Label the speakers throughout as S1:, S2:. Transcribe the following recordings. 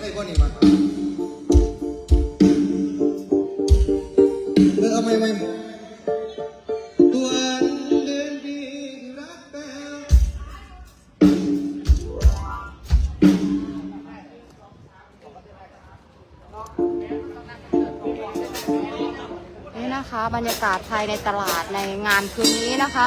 S1: ได้บ่นี่มาเออเอาไหมไหมตัวเดือนปีรักแปล
S2: นี่นะคะ บรรยากาศภายในตลาดในงานคืนนี้นะคะ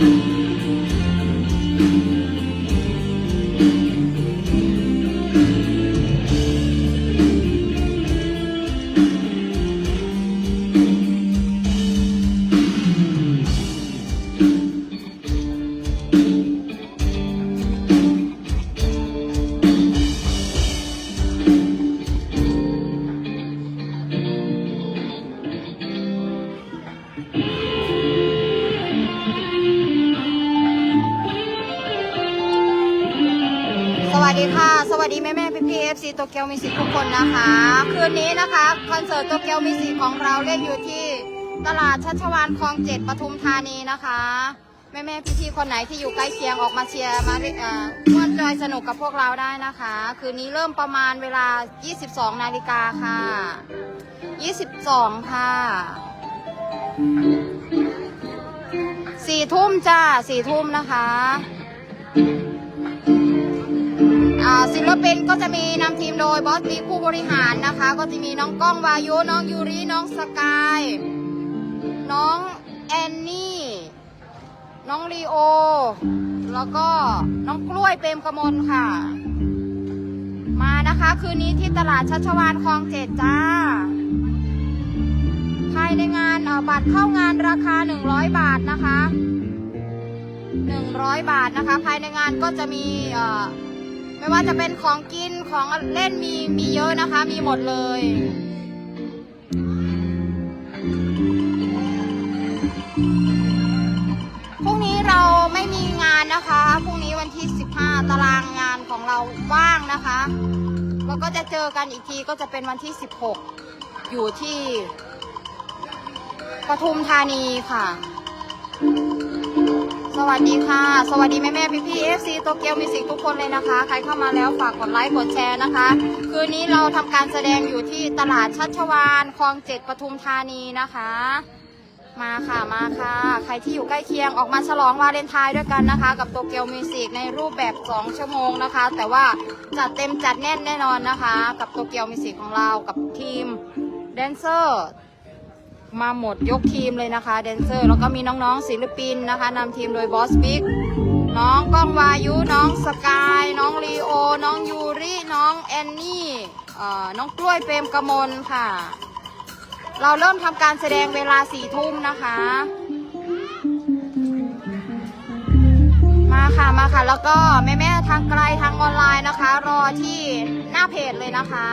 S2: ส ดีแม่แม่พี่พีเอฟซีโตเกียวมิสิทุกคนนะคะ คืนนี้นะคะคอนเสิร์ตโตเกียวมิสิของเราเล่นอยู่ที่ตลาดชัชวานคลองเจ็ดปทุมธานีนะคะ แม่แม่พี่พี่คนไหนที่อยู่ใกล้เคียงออกมาเชียร์มาเอ่อม่วนจอยสนุกกับพวกเราได้นะคะ คืนนี้เริ่มประมาณเวลา 22 นาฬิกาค่ะ 22 ค่ะสี่ทุ่มจ้าสี่ทุ่มนะคะ อ่าศิลปินก็จะมีนำทีมโดยบอสบีผู้บริหารนะคะ ก็จะมีน้องก้องวายุน้องยูริน้องสกาย น้องแอนนี่ น้องลีโอ แล้วก็น้องกล้วยเปรมกมลค่ะ มานะคะคืนนี้ที่ตลาดชัชวานคลองเจ็ดจ้า ภายในงานบัตรเข้างานราคา 100 บาทนะคะ 100 บาทนะคะ ภายในงานก็จะมีเอ่อ ไม่ว่าจะเป็นของกินของเล่นมีมีเยอะนะคะ มีหมดเลยพรุ่งนี้เราไม่มีงานนะคะพรุ่งนี้วันที่ 15 ตารางงานของเราว่างนะคะแล้วก็จะเจอกันอีกทีก็จะเป็นวันที่ 16 อยู่ที่ปทุมธานีค่ะ สวัสดีค่ะ สวัสดีแม่แม่พี่พี่เอฟซีโตเกียวมิวสิกทุกคนเลยนะคะ ใครเข้ามาแล้วฝากกดไลค์กดแชร์นะคะ คืนนี้เราทำการแสดงอยู่ที่ตลาดชัชวานคลองเจ็ดปทุมธานีนะคะ มาค่ะมาค่ะ ใครที่อยู่ใกล้เคียงออกมาฉลองวาเลนไทน์ด้วยกันนะคะ กับโตเกียวมิวสิกในรูปแบบ 2 ชั่วโมงนะคะ แต่ว่าจัดเต็มจัดแน่นแน่นอนนะคะ กับโตเกียวมิวสิกของเรากับทีมแดนเซอร์ มาหมดยกทีมเลยนะคะแดนเซอร์ แล้วก็มีน้องๆศิลปินนะคะนำทีมโดยบอสบิ๊กน้องก้องวายุน้องสกายน้องลีโอ น้องยูริน้องแอนนี่น้องกล้วยเปรมกมลค่ะ เราเริ่มทำการแสดงเวลาสี่ทุ่มนะคะ มาค่ะมาค่ะ แล้วก็แม่แม่ๆทางไกลทางออนไลน์นะคะ รอที่หน้าเพจเลยนะคะ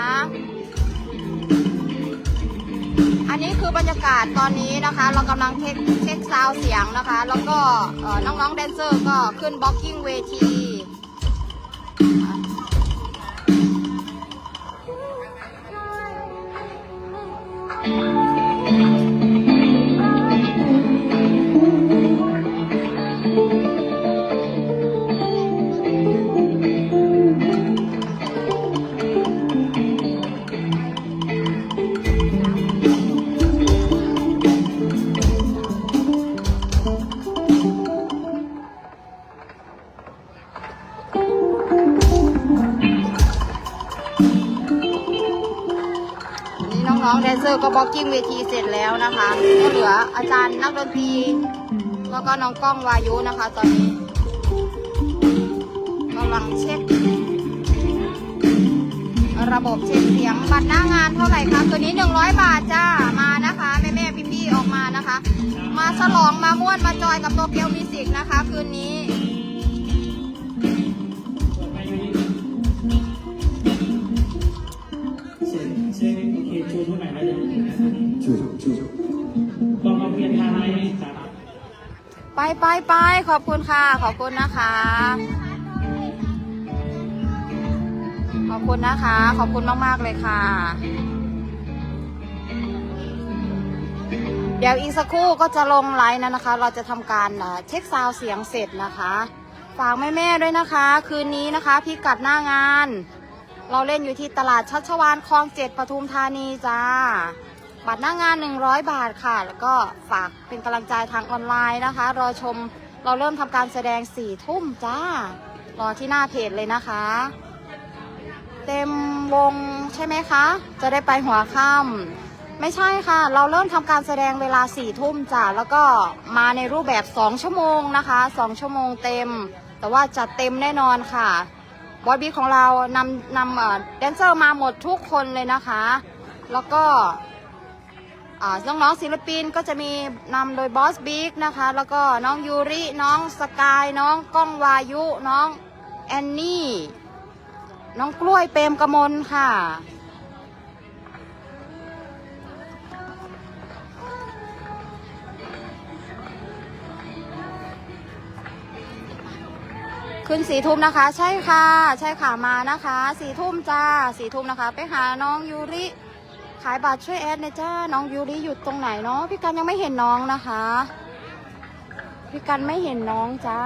S2: อันนี้คือบรรยากาศตอนนี้นะคะ เรากำลังเช็คเช็คซาวด์เสียงนะคะ แล้วก็น้องๆแดนเซอร์ก็ขึ้นบล็อกกิ้งเวที องแดนเซอร์ก็บล็อกกิ้งเวทีเสร็จแล้วนะคะก็เหลืออาจารย์นักดนตรีแล้วก็น้องกล้องวายุนะคะ ตอนนี้กำลังเช็ค ระบบเช็คเสียงบัตรหน้างานเท่าไหร่คะตัวนี้ 100 บาทจ้ามานะคะแม่แม่พี่พี่ออกมานะคะ มาฉลองมาม่วนมาจอยกับโตเกียวมิวสิกนะคะ คืนนี้
S3: ไป
S2: ไปไปขอบคุณค่ะ ขอบคุณนะคะ ขอบคุณนะคะ ขอบคุณมากๆเลยค่ะ เดี๋ยวอีกสักครู่ก็จะลงไลน์นะนะคะ เราจะทำการเช็คซาวเสียงเสร็จนะคะ ฝากแม่ๆด้วยนะคะ คืนนี้นะคะพิกัดหน้างาน เราเล่นอยู่ที่ตลาดชัชวานคลองเจ็ดปทุมธานีจ้า บัตรหน้างาน 100 บาทค่ะ แล้วก็ฝากเป็นกำลังใจทางออนไลน์นะคะ รอชมเราเริ่มทำการแสดง4ทุ่มจ้า รอที่หน้าเพจเลยนะคะ เต็มวงใช่ไหมคะ จะได้ไปหัวค่ำไม่ใช่ค่ะ เราเริ่มทำการแสดงเวลา4ทุ่มจ้ะแล้วก็มาในรูปแบบ2ชั่วโมงนะคะ2ชั่วโมงเต็ม แต่ว่าจัดเต็มแน่นอนค่ะบอยบีของเรานำนำเอ่อแดนเซอร์มาหมดทุกคนเลยนะคะ แล้วก็ น้องๆศิลปินก็จะมีนำโดยบอสบิ๊กนะคะ แล้วก็น้องยูริน้องสกายน้องก้องวายุ น้องแอนนี่ น้องกล้วยเปรมกมลค่ะ ขึ้นสี่ทุ่มนะคะ ใช่ค่ะ ใช่ค่ะมานะคะสี่ทุ่มจ้าสี่ทุ่มนะคะ ไปหาน้องยูริายบัตรช่วยแอดนะจ้าน้องยูริอยู่ตรงไหนเนาะพี่กันยังไม่เห็นน้องนะคะ พี่กันไม่เห็นน้องจ้า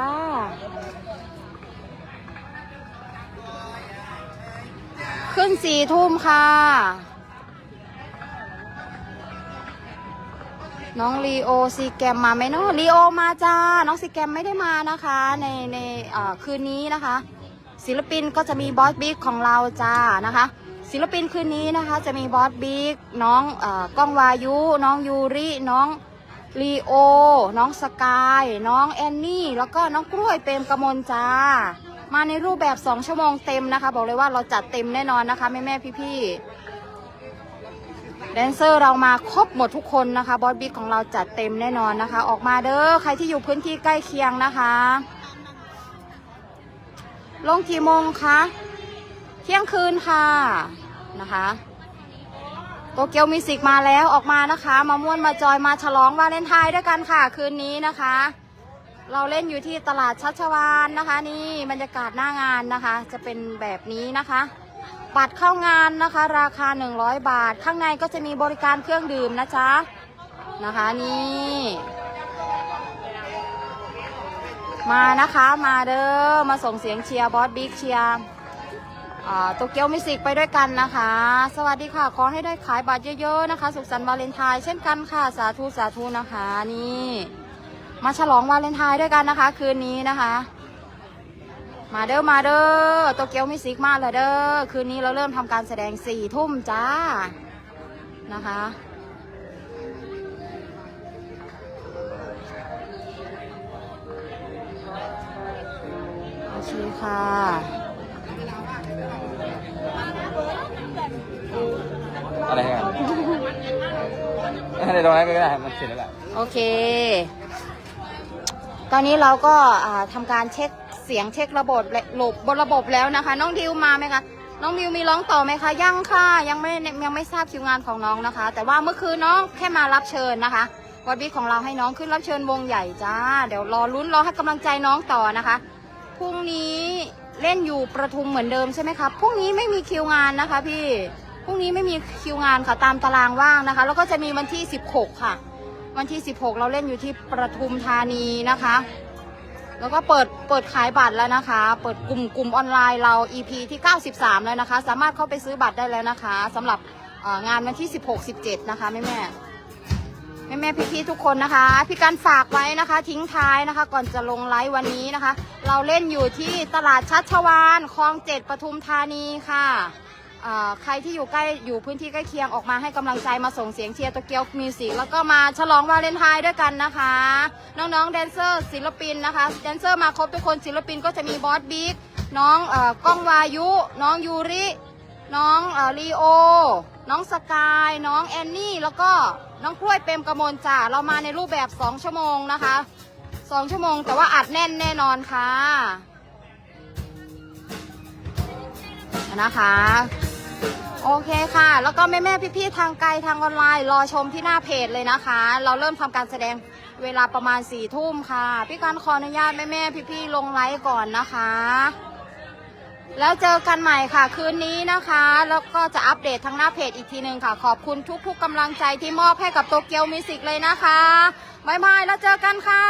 S2: ขึ้นสี่ทุ่มค่ะ น้องลีโอซีแกมมาไหมเนาะลีโอมาจ้า น้องซีแกมไม่ได้มานะคะ ในในคืนนี้นะคะ ศิลปินก็จะมีบอสบิ๊กของเราจ้านะคะ ศิลปินคืนนี้นะคะ จะมีบอสบิ๊กน้องเอ่อก้องวายุ น้องยูริ น้องลีโอ น้องสกาย น้องแอนนี่ แล้วก็น้องกล้วยเปรมกมลจ้า มาในรูปแบบ 2 ชั่วโมงเต็มนะคะ บอกเลยว่าเราจัดเต็มแน่นอนนะคะ แม่แม่พี่พี่แดนเซอร์เรามาครบหมดทุกคนนะคะบอสบิ๊กของเราจัดเต็มแน่นอนนะคะ ออกมาเด้อใครที่อยู่พื้นที่ใกล้เคียงนะคะ ลงกี่โมงคะเที่ยงคืนค่ะ นะคะโตเกียวมิวสิกมาแล้วออกมานะคะ มาม่วนมาจอยมาฉลองวาเลนไทน์ด้วยกันค่ะ คืนนี้นะคะ เราเล่นอยู่ที่ตลาดชัชวานนะคะ นี่บรรยากาศหน้างานนะคะ จะเป็นแบบนี้นะคะ บัตรเข้างานนะคะ ราคา 100 บาท ข้างในก็จะมีบริการเครื่องดื่มนะจ๊ะนะคะนี่มานะคะมาเด้อมาส่งเสียงเชียร์บอสบิ๊กเชียร์ โตเกียวมิวสิกไปด้วยกันนะคะ สวัสดีค่ะ ขอให้ได้ขายบัตรเยอะๆนะคะ สุขสันต์วาเลนไทน์เช่นกันค่ะ สาธุสาธุนะคะ นี่ มาฉลองวาเลนไทน์ด้วยกันนะคะ คืนนี้นะคะ มาเด้อมาเด้อโตเกียวมิวสิกมาเลยเด้อคืนนี้เราเริ่มทำการแสดงสี่ทุ่มจ้านะคะโอเคค่ะ
S4: อะไรกันในตรงนั้นก็ได้มันเสร็จแล้วแหละ
S2: โอเค ตอนนี้เราก็อ่าทำการเช็คเสียงเช็คระบบและระบบบนระบบแล้วนะคะ น้องดิวมาไหมคะ น้องดิวมีร้องต่อไหมคะ ยังค่ะ ยังไม่ยังไม่ทราบคิวงานของน้องนะคะ แต่ว่าเมื่อคืนน้องแค่มารับเชิญนะคะวันบีของเราให้น้องขึ้นรับเชิญวงใหญ่จ้า เดี๋ยวรอลุ้นรอให้กำลังใจน้องต่อนะคะ พรุ่งนี้เล่นอยู่ประทุมเหมือนเดิมใช่ไหมคะ พรุ่งนี้ไม่มีคิวงานนะคะพี่ พรุ่งนี้ไม่มีคิวงานค่ะตามตารางว่างนะคะ แล้วก็จะมีวันที่ 16 ค่ะ วันที่ 16 เราเล่นอยู่ที่ประทุมธานีนะคะ แล้วก็เปิดเปิดขายบัตรแล้วนะคะ เปิดกลุ่มกลุ่มออนไลน์เรา EP ที่ 93 แล้วนะคะ สามารถเข้าไปซื้อบัตรได้แล้วนะคะสำหรับงานวันที่ 16 17 นะคะแม่แม่แม่แม่พี่พี่ทุกคนนะคะ พี่การฝากไว้นะคะ ทิ้งท้ายนะคะ ก่อนจะลงไลฟ์วันนี้นะคะ เราเล่นอยู่ที่ตลาดชัชวานคลองเจ็ดปทุมธานีค่ะ ใครที่อยู่ใกล้อยู่พื้นที่ใกล้เคียงออกมาให้กำลังใจมาส่งเสียงเชียร์โตเกียวมิวสิกแล้วก็มาฉลองวาเลนไทน์ด้วยกันนะคะ น้องๆแดนเซอร์ศิลปินนะคะแดนเซอร์มาครบทุกคนศิลปินก็จะมีบอสบิ๊กน้องอก้องวายุ น้องยูริ น้องลีโอ น้องสกาย น้องแอนนี่ แล้วก็น้องกล้วยเปรมกมลจ่าเรามาในรูปแบบ 2 ชั่วโมงนะคะ 2 ชั่วโมงแต่ว่าอัดแน่นแน่นอนค่ะนะคะ โอเคค่ะ แล้วก็แม่แม่ๆพี่ๆทางไกลทางออนไลน์รอชมที่หน้าเพจเลยนะคะ เราเริ่มทำการแสดงเวลาประมาณ4ี่ทุ่มค่ะ พี่การขออนุญาตแม่แม่ๆพี่ๆลงไลฟ์ก่อนนะคะ แล้วเจอกันใหม่ค่ะคืนนี้นะคะ แล้วก็จะอัปเดตทางหน้าเพจอีกทีหนึ่งค่ะ ขอบคุณทุกๆกำลังใจที่มอบให้กับโตเกียวมิวสิกเลยนะคะบายบายแล้วเจอกันค่ะ